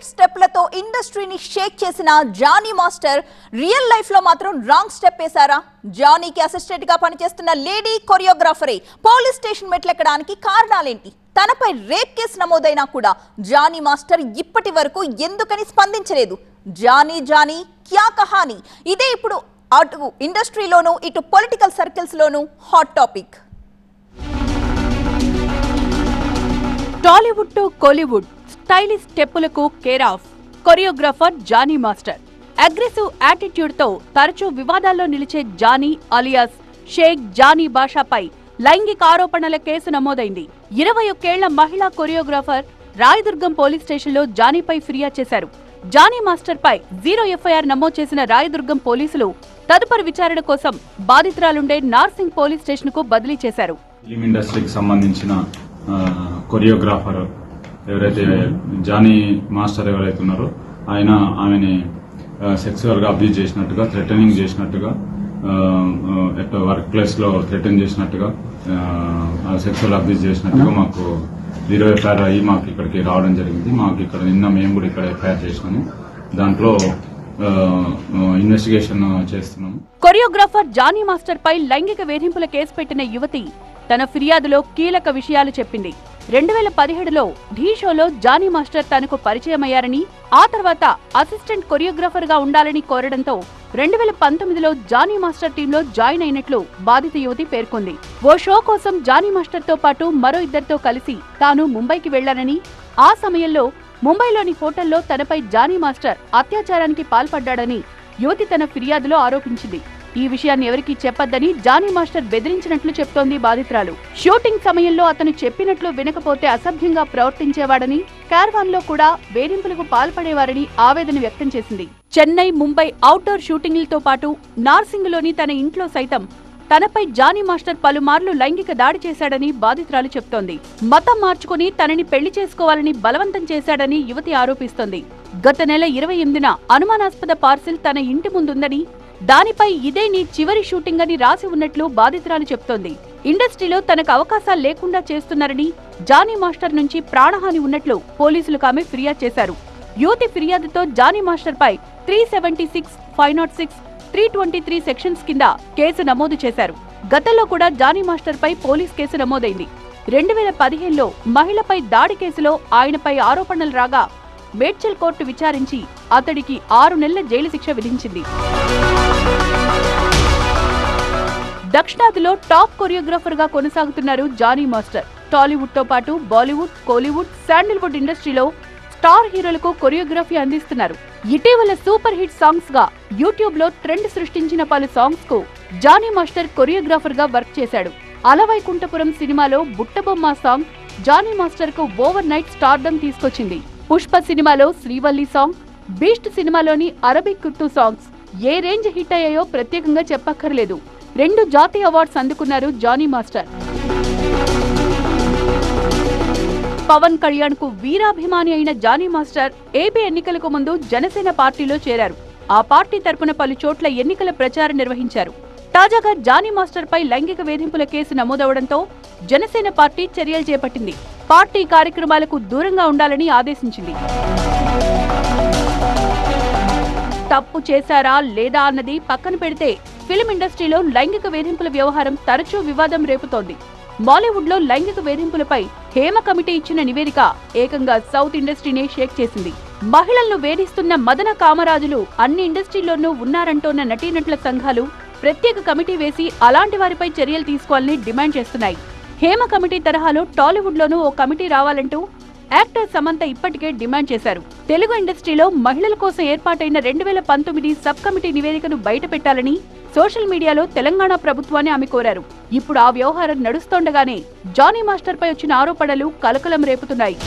Secret స్టెప్లతో ఇండస్ట్రీని షేక్ చేసిన Johnny master real లైఫ్లో మాత్రం రాంగ్ స్టెప్ వేశారా? జానీకి అసిస్టెంట్గా పనిచేస్తున్న లేడీ కొరియోగ్రాఫరే పోలీస్ స్టేషన్ మెట్లెక్కడానికి కారణాలేంటి? తనపై రేప్ కేసు నమోదైనా కూడా జానీ మాస్టర్ ఇప్పటి వరకు ఎందుకని స్పందించలేదు? జానీ జానీ క్యా కహాని? ఇదే ఇప్పుడు అటు ఇండస్ట్రీలోనూ ఇటు పొలిటికల్ సర్కిల్స్ లోనూ hot topic. Tollywood to Kollywood stylish స్టెప్పులకు care of. Choreographer Jani master. Aggressive యాటిట్యూడ్తో తరచూ వివాదాల్లో నిలిచే జానీ అలియాస్ షేక్ జానీ బాషాపై లైంగిక ఆరోపణల కేసు నమోదైంది. ఇరవై ఒక్కేళ్ళ మహిళా కొరియోగ్రాఫర్ రాయదుర్గం పోలీస్ స్టేషన్లో జానీపై ఫిర్యాదు చేశారు. జానీ మాస్టర్పై జీరో ఎఫ్ఐఆర్ నమోదు చేసిన రాయదుర్గం పోలీసులు తదుపరి విచారణ కోసం బాధితురాలుండే నార్సింగ్ పోలీస్ స్టేషన్కు బదిలీ చేశారు. ఫిలిం ఇండస్ట్రీకి సంబంధించిన కొరియోగ్రాఫర్ ఎవరైతే జానీ మాస్టర్ ఎవరైతే ఉన్నారో ఆయన ఆమెని సెక్సువల్గా అబ్యూజ్ చేసినట్టుగా థ్రెటనింగ్ చేసినట్టుగా వర్క్ ప్లేస్లో థ్రెటన్ చేసినట్టుగా సెక్సువల్ అబ్యూజ్ చేసినట్టుగా మాకు జీరో ఎఫ్ఐఆర్ అయ్యి మాకు ఇక్కడికి రావడం జరిగింది. మాకు ఇక్కడ నిన్న మేము కూడా ఇక్కడ ఎఫ్ఐఆర్ చేసినాము. దాంట్లో ఇన్వెస్టిగేషన్ చేస్తున్నాము. కొరియోగ్రాఫర్ జానీ మాస్టర్ పై లైంగిక వేధింపుల కేసు పెట్టిన యువతి తన ఫిర్యాదులో కీలక విషయాలు చెప్పింది. రెండు వేల పదిహేడులో ఢీ షోలో జానీ మాస్టర్ తనకు పరిచయమయ్యారని ఆ తర్వాత అసిస్టెంట్ కొరియోగ్రాఫర్గా ఉండాలని కోరడంతో రెండు వేల పంతొమ్మిదిలో జానీ మాస్టర్ టీంలో జాయిన్ అయినట్లు బాధిత యువతి పేర్కొంది. ఓ షో కోసం జానీ మాస్టర్తో పాటు మరో ఇద్దరితో కలిసి తాను ముంబైకి వెళ్ళానని ఆ సమయంలో ముంబైలోని హోటల్లో తనపై జానీ మాస్టర్ అత్యాచారానికి పాల్పడ్డాడని యువతి తన ఫిర్యాదులో ఆరోపించింది. ఈ విషయాన్ని ఎవరికీ చెప్పొద్దని జానీ మాస్టర్ బెదిరించినట్లు చెప్తోంది బాధితురాలు. షూటింగ్ సమయంలో అతను చెప్పినట్లు వినకపోతే అసభ్యంగా ప్రవర్తించేవాడని క్యార్వాన్లో కూడా వేధింపులకు పాల్పడేవారని ఆవేదన వ్యక్తం చేసింది. చెన్నై ముంబై అవుట్డోర్ షూటింగ్లతో పాటు నార్సింగ్లోని తన ఇంట్లో సైతం తనపై జానీ మాస్టర్ పలుమార్లు లైంగిక దాడి చేశాడని బాధితురాలు చెప్తోంది. మతం మార్చుకుని తనని పెళ్ళి చేసుకోవాలని బలవంతం చేశాడని యువతి ఆరోపిస్తోంది. గత నెల ఇరవై ఎనిమిదిన అనుమానాస్పద పార్సిల్ తన ఇంటి ముందుందని దానిపై ఇదే నీ చివరి షూటింగ్ అని రాసి ఉన్నట్లు బాధితురాలు చెప్తోంది. ఇండస్ట్రీలో తనకు అవకాశాలు లేకుండా చేస్తున్నారని జానీ మాస్టర్ నుంచి ప్రాణహాని ఉన్నట్లు పోలీసులకు ఆమె ఫిర్యాదు చేశారు. యువతి ఫిర్యాదుతో Jani master pi three seventy six five not six three twenty three sections కింద కేసు నమోదు చేశారు. గతంలో కూడా జానీ మాస్టర్ పై పోలీస్ కేసు నమోదైంది. రెండు వేల పదిహేనులో మహిళపై దాడి కేసులో ఆయనపై ఆరోపణలు రాగా మేడ్చల్ కోర్టు విచారించి అతడికి ఆరు నెలల జైలు శిక్ష విధించింది. దక్షిణాదిలో టాప్ కొరియోగ్రాఫర్గా కొనసాగుతున్నారు జానీ మాస్టర్. టాలీవుడ్తో పాటు బాలీవుడ్ కోలీవుడ్ శాండిల్వుడ్ ఇండస్ట్రీలో స్టార్ హీరోలకు కొరియోగ్రఫీ అందిస్తున్నారు. ఇటీవల సూపర్ హిట్ సాంగ్స్గా యూట్యూబ్లో ట్రెండ్ సృష్టించిన పలు సాంగ్స్కు జానీ మాస్టర్ కొరియోగ్రాఫర్గా వర్క్ చేశాడు. అలవైకుంఠపురం సినిమాలో బుట్టబొమ్మ సాంగ్ జానీ మాస్టర్కు ఓవర్ నైట్ స్టార్డమ్ తీసుకొచ్చింది. పుష్ప సినిమాలో శ్రీవల్లి సాంగ్ బీస్ట్ సినిమాలోని అరబిక్ కుర్తు సాంగ్స్. ఏ రేంజ్ హిట్ అయ్యాయో ప్రత్యేకంగా చెప్పక్కర్లేదు. రెండు జాతీయ అవార్డ్స్ అందుకున్నారు జానీ మాస్టర్. పవన్ కళ్యాణ్కు వీరాభిమాని అయిన జానీ మాస్టర్ ఏపీ ఎన్నికలకు ముందు జనసేన పార్టీలో చేరారు. ఆ పార్టీ తరపున పలు చోట్ల ఎన్నికల ప్రచారం నిర్వహించారు. తాజాగా జానీ మాస్టర్ పై లైంగిక వేధింపుల కేసు నమోదవడంతో జనసేన పార్టీ చర్యలు చేపట్టింది. పార్టీ కార్యక్రమాలకు దూరంగా ఉండాలని ఆదేశించింది. తప్పు చేశారా లేదా అన్నది పక్కన పెడితే ఫిల్మ్ ఇండస్ట్రీలో లైంగిక వేధింపుల వ్యవహారం తరచూ వివాదం రేపుతోంది. బాలీవుడ్లో లైంగిక వేధింపులపై హేమ కమిటీ ఇచ్చిన నివేదిక ఏకంగా సౌత్ ఇండస్ట్రీనే షేక్ చేసింది. మహిళలను వేధిస్తున్న మదన కామరాజులు అన్ని ఇండస్ట్రీల్లోనూ ఉన్నారంటోన్న నటీనటుల సంఘాలు ప్రత్యేక కమిటీ వేసి అలాంటి వారిపై చర్యలు తీసుకోవాలని డిమాండ్ చేస్తున్నాయి. హేమ కమిటీ తరహాలో టాలీవుడ్ లోనూ ఓ కమిటీ రావాలంటూ యాక్టర్ సమంత ఇప్పటికే డిమాండ్ చేశారు. తెలుగు ఇండస్ట్రీలో మహిళల కోసం ఏర్పాటైన రెండు వేల పంతొమ్మిది సబ్ కమిటీ నివేదికను బయటపెట్టాలని సోషల్ మీడియాలో తెలంగాణ ప్రభుత్వాన్ని ఆమె కోరారు. ఇప్పుడు ఆ వ్యవహారం నడుస్తోండగానే జానీ మాస్టర్ పై వచ్చిన ఆరోపణలు కలకలం రేపుతున్నాయి.